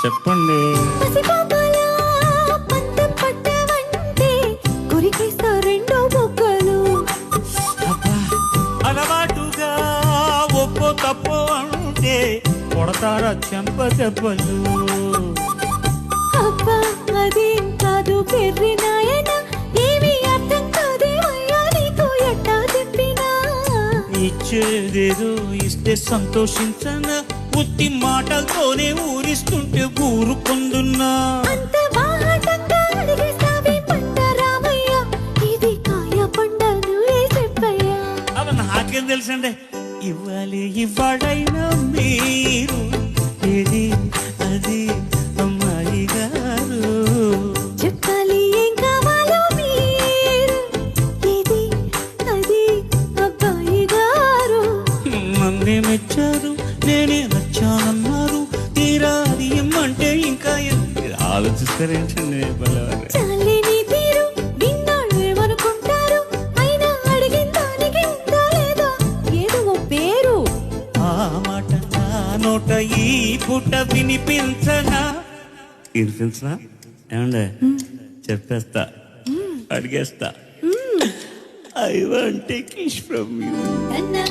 చెప్పండి. అలవాటుగా ఒప్పో తప్పో అంటే కొడతారా చెంప దెబ్బలు అబ్బా అదేం ఇచ్చేదేదో ఇస్తే సంతోషించన? ఉత్తి మాటలతోనే ఊరిస్తుంటే చెప్పయ్యా? అవి నాకేం తెలుసండి? ఇవ్వాలి ఇవ్వడైనా మీరు మెచ్చారు నేనే నచ్చానన్నారు తీరా అది ఇమ్మంటే ఇంకా ఆలోచిస్తారేంటండి నోట ఈ పుట్ట వినిపించనా? వినిపించనా? ఏమండే? చెప్పేస్తా. అడిగేస్తా. I want kiss from you.